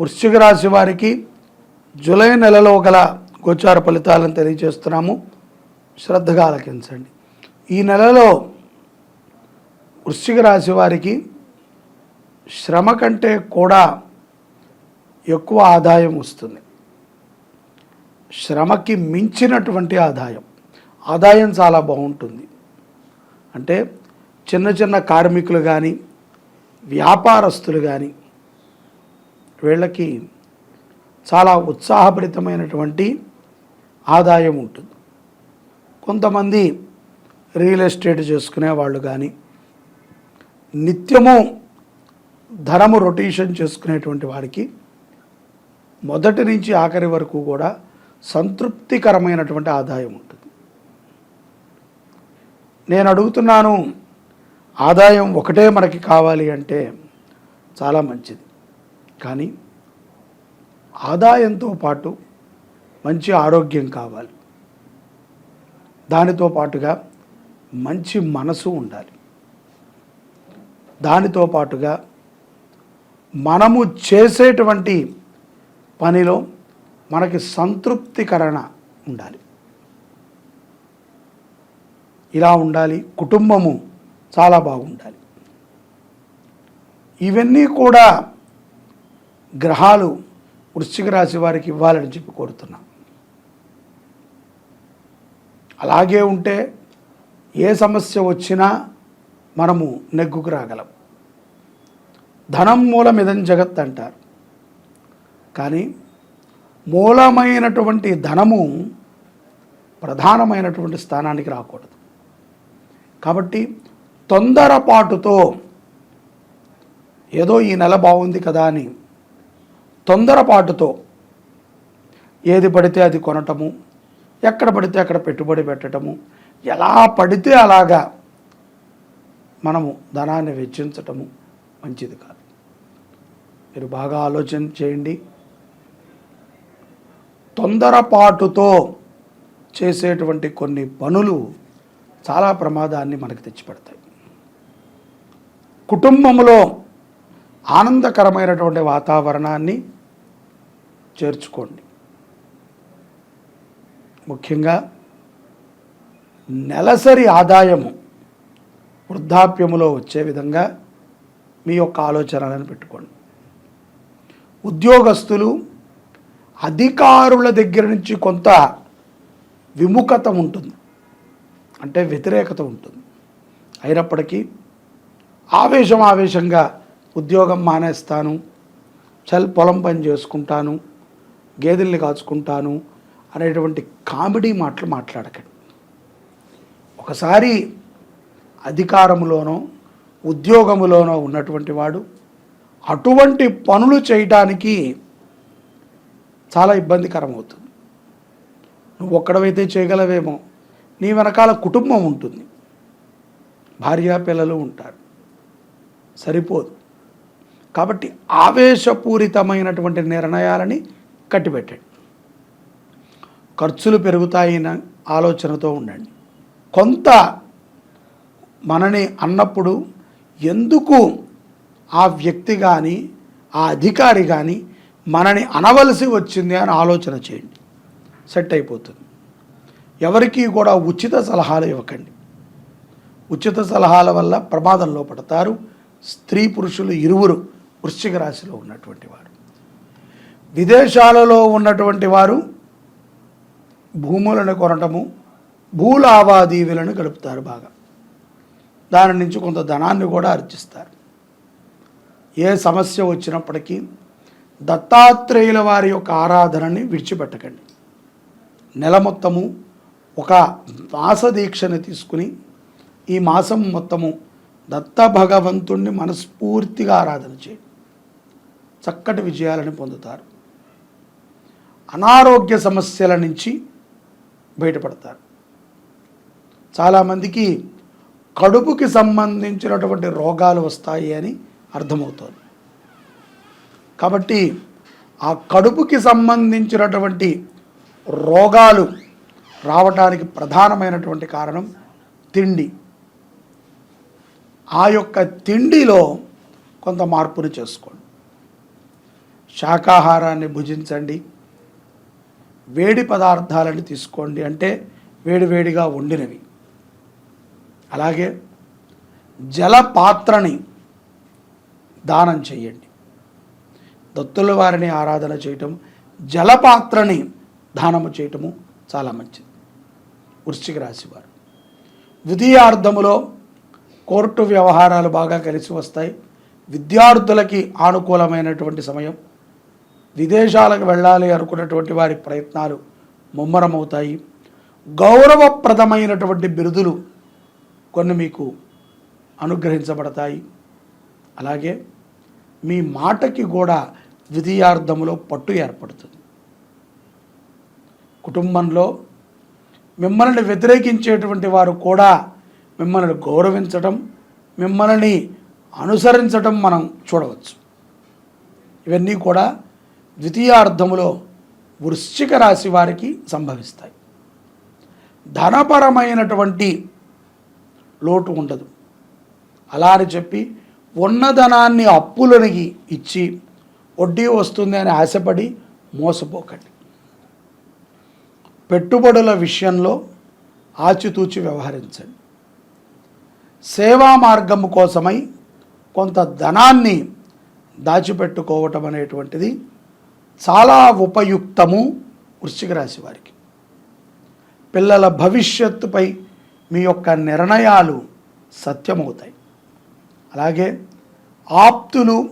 వృశ్చిక రాశి వారికి జూలై నెలలో గల గోచార ఫలితాలను తెలియజేస్తున్నాము. శ్రద్ధగా ఆలకించండి. ఈ నెలలో వృశ్చిక రాశి వారికి శ్రమ కంటే కూడా ఎక్కువ ఆదాయం వస్తుంది. శ్రమకి మించినటువంటి ఆదాయం. ఆదాయం చాలా బాగుంటుంది. అంటే చిన్న చిన్న కార్మికులు కానీ వ్యాపారస్తులు కానీ వీళ్ళకి చాలా ఉత్సాహభరితమైనటువంటి ఆదాయం ఉంటుంది. కొంతమంది రియల్ ఎస్టేట్ చేసుకునే వాళ్ళు కానీ నిత్యము ధనము రొటేషన్ చేసుకునేటువంటి వారికి మొదటి నుంచి ఆఖరి వరకు కూడా సంతృప్తికరమైనటువంటి ఆదాయం ఉంటుంది. నేను అడుగుతున్నాను ఆదాయం ఒకటే మనకి కావాలి అంటే చాలా మంచిది. కానీ ఆదాయంతో పాటు మంచి ఆరోగ్యం కావాలి. దానితో పాటుగా మంచి మనసు ఉండాలి. దానితో పాటుగా మనము చేసేటువంటి పనిలో మనకి సంతృప్తికరణ ఉండాలి. ఇలా ఉండాలి కుటుంబము చాలా బాగుండాలి. ఇవన్నీ కూడా గ్రహాలు వృశ్చిక రాశి వారికి ఇవ్వాలని చెప్పి కోరుతున్నా. అలాగే ఉంటే ఏ సమస్య వచ్చినా మనము నెగ్గుకు రాగలం. ధనం మూలమిదం జగత్ అంటారు. కానీ మూలమైనటువంటి ధనము ప్రధానమైనటువంటి స్థానానికి రాకూడదు. కాబట్టి తొందరపాటుతో ఏదో ఈ నెల బాగుంది కదా అని తొందరపాటుతో ఏది పడితే అది కొనటము ఎక్కడ పడితే అక్కడ పెట్టుబడి పెట్టడము ఎలా పడితే అలాగా మనము ధనాన్ని వెచ్చించటము మంచిది కాదు. మీరు బాగా ఆలోచన చేయండి. తొందరపాటుతో చేసేటువంటి కొన్ని పనులు చాలా ప్రమాదాన్ని మనకు తెచ్చిపెడతాయి. కుటుంబంలో ఆనందకరమైనటువంటి వాతావరణాన్ని చేర్చుకోండి. ముఖ్యంగా నెలసరి ఆదాయము వృద్ధాప్యములో వచ్చే విధంగా మీ యొక్క ఆలోచనలను పెట్టుకోండి. ఉద్యోగస్తులు అధికారుల దగ్గర నుంచి కొంత విముఖత ఉంటుంది. అంటే వ్యతిరేకత ఉంటుంది. అయినప్పటికీ ఆవేశం ఆవేశంగా ఉద్యోగం మానేస్తాను చల్ పొలం పని చేసుకుంటాను గేదెల్ని కాచుకుంటాను అనేటువంటి కామెడీ మాటలు మాట్లాడకండి. ఒకసారి అధికారములోనో ఉద్యోగములోనో ఉన్నటువంటి వాడు అటువంటి పనులు చేయటానికి చాలా ఇబ్బందికరం అవుతుంది నువ్వు ఒక్కడవైతే చేయగలవేమో నీ వెనకాల కుటుంబం ఉంటుంది. భార్య పిల్లలు ఉంటారు. సరిపోదు. కాబట్టి ఆవేశపూరితమైనటువంటి నిర్ణయాలని కట్టిపెట్టండి. ఖర్చులు పెరుగుతాయని ఆలోచనతో ఉండండి. కొంత మనని అన్నప్పుడు ఎందుకు ఆ వ్యక్తి కానీ ఆ అధికారి కానీ మనని అనవలసి వచ్చింది అని ఆలోచన చేయండి. సెట్ అయిపోతుంది. ఎవరికీ కూడా ఉచిత సలహాలు ఇవ్వకండి. ఉచిత సలహాల వల్ల ప్రమాదంలో పడతారు. స్త్రీ పురుషులు ఇరువురు వృశ్చిక రాశిలో ఉన్నటువంటి వారు. విదేశాలలో ఉన్నటువంటి వారు భూములను కొనటము భూలావాదేవీలను గడుపుతారు బాగా. దాని నుంచి కొంత ధనాన్ని కూడా అర్చిస్తారు ఏ సమస్య వచ్చినప్పటికీ దత్తాత్రేయుల వారి యొక్క ఆరాధనని విడిచిపెట్టకండి. నెల మొత్తము ఒక మాస దీక్షను తీసుకుని ఈ మాసం మొత్తము దత్త భగవంతుణ్ణి మనస్ఫూర్తిగా ఆరాధన చేయండి. చక్కటి విజయాలను పొందుతారు. అనారోగ్య సమస్యల నుంచి బయటపడతారు. చాలామందికి కడుపుకి సంబంధించినటువంటి రోగాలు వస్తాయి అని అర్థమవుతుంది. కాబట్టి ఆ కడుపుకి సంబంధించినటువంటి రోగాలు రావటానికి ప్రధానమైనటువంటి కారణం తిండి. ఆ యొక్క తిండిలో కొంత మార్పును చేసుకోండి. శాకాహారాన్ని భుజించండి. వేడి పదార్థాలను తీసుకోండి అంటే వేడివేడిగా వండినవి అలాగే జల పాత్రని దానం చేయండి. దత్తుల వారిని ఆరాధన చేయటం జలపాత్రని దానము చేయటము చాలా మంచిది. వృశ్చిక రాశివారు ద్వితీయార్థములో కోర్టు వ్యవహారాలు బాగా కలిసి వస్తాయి. విద్యార్థులకి ఆనుకూలమైనటువంటి సమయం విదేశాలకు వెళ్ళాలి అనుకున్నటువంటి వారి ప్రయత్నాలు ముమ్మరమవుతాయి. గౌరవప్రదమైనటువంటి బిరుదులు కొన్ని మీకు అనుగ్రహించబడతాయి. అలాగే మీ మాటకి కూడా ద్వితీయార్థములో పట్టు ఏర్పడుతుంది. కుటుంబంలో మిమ్మల్ని వ్యతిరేకించేటువంటి వారు కూడా మిమ్మల్ని గౌరవించటం మిమ్మల్ని అనుసరించటం మనం చూడవచ్చు. ఇవన్నీ కూడా ద్వితీయార్థములో వృశ్చిక రాశి వారికి సంభవిస్తాయి. ధనపరమైనటువంటి లోటు ఉండదు. అలా అని చెప్పి ఉన్నధనాన్ని అప్పులనికి ఇచ్చి వడ్డీ వస్తుంది అని ఆశపడి మోసపోకండి. పెట్టుబడుల విషయంలో ఆచితూచి వ్యవహరించండి. సేవా మార్గము కోసమై కొంత ధనాన్ని దాచిపెట్టుకోవటం అనేటువంటిది చాలా ఉపయుక్తము వృశ్చిక రాశి వారికి. పిల్లల భవిష్యత్తుపై మీ యొక్క నిర్ణయాలు సత్యమవుతాయి. అలాగే ఆప్తులు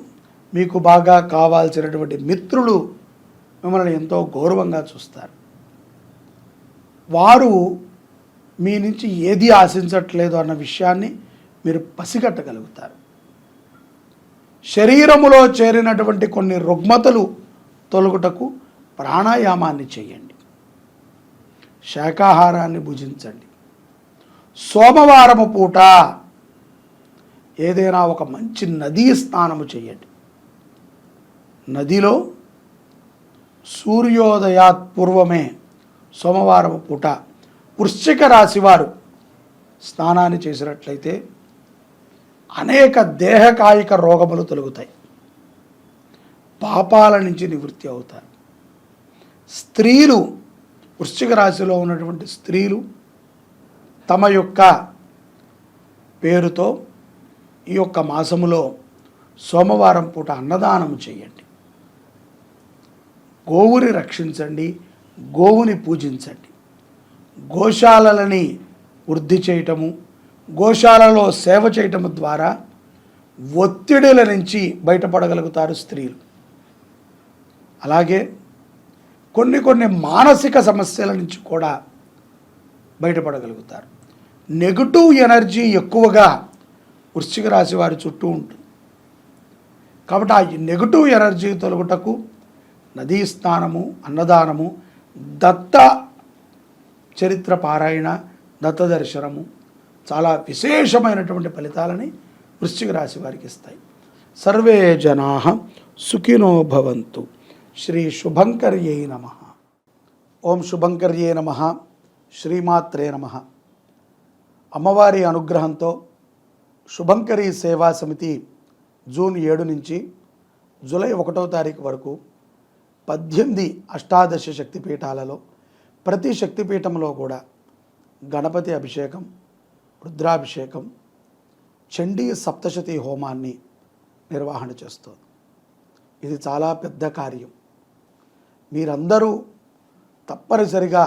మీకు బాగా కావాల్సినటువంటి మిత్రులు మిమ్మల్ని ఎంతో గౌరవంగా చూస్తారు. వారు మీ నుంచి ఏది ఆశించట్లేదు అన్న విషయాన్ని మీరు పసిగట్టగలుగుతారు. శరీరములో చేరినటువంటి కొన్ని రుగ్మతలు తొలగుటకు ప్రాణాయామాన్ని చేయండి. శాకాహారాన్ని భుజించండి. సోమవారము పూట ఏదైనా ఒక మంచి నదీ స్నానము చేయండి. నదిలో సూర్యోదయాత్ పూర్వమే సోమవారం పూట వృశ్చిక రాశివారు స్నానాన్ని చేసినట్లయితే అనేక దేహకాయిక రోగములు తొలగుతాయి. పాపాల నుంచి నివృత్తి అవుతారు. స్త్రీలు వృశ్చిక రాశిలో ఉన్నటువంటి స్త్రీలు తమ యొక్క పేరుతో ఈ యొక్క మాసములో సోమవారం పూట అన్నదానం చేయండి. గోవుని రక్షించండి గోవుని పూజించండి. గోశాలలని వృద్ధి చేయటము గోశాలలో సేవ చేయటము ద్వారా ఒత్తిడుల నుంచి బయటపడగలుగుతారు స్త్రీలు. అలాగే కొన్ని కొన్ని మానసిక సమస్యల నుంచి కూడా బయటపడగలుగుతారు. నెగటివ్ ఎనర్జీ ఎక్కువగా వృశ్చిక రాశి వారి చుట్టూ ఉంటుంది. కాబట్టి ఆ నెగటివ్ ఎనర్జీ తొలగుటకు నదీ స్నానము అన్నదానము దత్త చరిత్ర పారాయణ దత్త దర్శనము చాలా విశేషమైనటువంటి ఫలితాలని వృశ్చిక రాశి వారికి ఇస్తాయి. సర్వే జనా సుఖినో భవంతు. శ్రీ శుభంకర్యై నమ. ఓం శుభంకర్యే నమ. శ్రీమాత్రే నమ. అమ్మవారి అనుగ్రహంతో శుభంకరి సేవా సమితి జూన్ ఏడు నుంచి జూలై ఒకటో తారీఖు వరకు పద్దెనిమిది అష్టాదశ శక్తిపీఠాలలో ప్రతి శక్తిపీఠంలో కూడా గణపతి అభిషేకం రుద్రాభిషేకం చండీ సప్తశతి హోమాన్ని నిర్వహణ చేస్తుంది. ఇది చాలా పెద్ద కార్యం. మీరందరూ తప్పనిసరిగా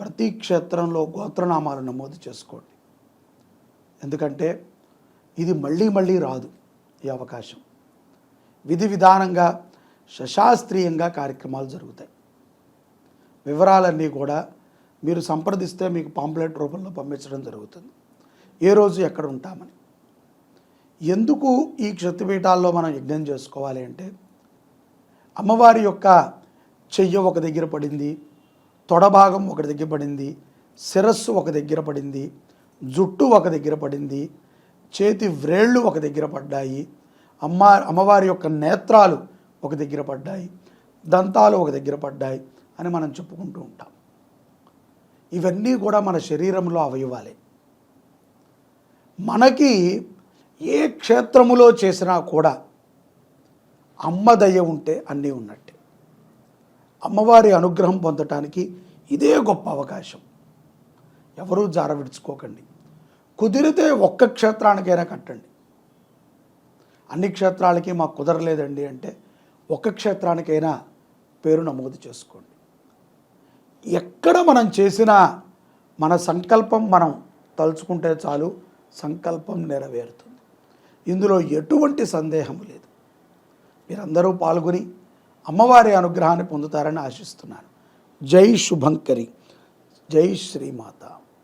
ప్రతి క్షేత్రంలో గోత్రనామాలు నమోదు చేసుకోండి. ఎందుకంటే ఇది మళ్ళీ మళ్ళీ రాదు ఈ అవకాశం. విధి విధానంగా శశాస్త్రీయంగా కార్యక్రమాలు జరుగుతాయి. వివరాలన్నీ కూడా మీరు సంప్రదిస్తే మీకు పాంప్లెట్ రూపంలో పంపించడం జరుగుతుంది. ఏ రోజు ఎక్కడ ఉంటామని. ఎందుకు ఈ క్షతిపీఠాల్లో మనం యజ్ఞం చేసుకోవాలి అంటే అమ్మవారి యొక్క చెయ్య ఒక దగ్గర పడింది తొడభాగం ఒక దగ్గర పడింది శిరస్సు ఒక దగ్గర పడింది జుట్టు ఒక దగ్గర పడింది చేతి వ్రేళ్ళు ఒక దగ్గర పడ్డాయి అమ్మ అమ్మవారి యొక్క నేత్రాలు ఒక దగ్గర పడ్డాయి దంతాలు ఒక దగ్గర పడ్డాయి అని మనం చెప్పుకుంటూ ఉంటాం. ఇవన్నీ కూడా మన శరీరంలో అవయవాలే. మనకి ఏ క్షేత్రములో చేసినా కూడా అమ్మ దయ ఉంటే అన్నీ ఉన్నట్టే. అమ్మవారి అనుగ్రహం పొందటానికి ఇదే గొప్ప అవకాశం. ఎవరూ జార విడుచుకోకండి. కుదిరితే ఒక్క క్షేత్రానికైనా కట్టండి. అన్ని క్షేత్రాలకి మాకు కుదరలేదండి అంటే ఒక్క క్షేత్రానికైనా పేరు నమోదు చేసుకోండి. ఎక్కడ మనం చేసినా మన సంకల్పం మనం తలుచుకుంటే చాలు సంకల్పం నెరవేరుతుంది. ఇందులో ఎటువంటి సందేహం లేదు. మీరందరూ పాల్గొని అమ్మవారి అనుగ్రహాన్ని పొందుతారని ఆశిస్తున్నాను. జై శుభంకరి. జై శ్రీమాత.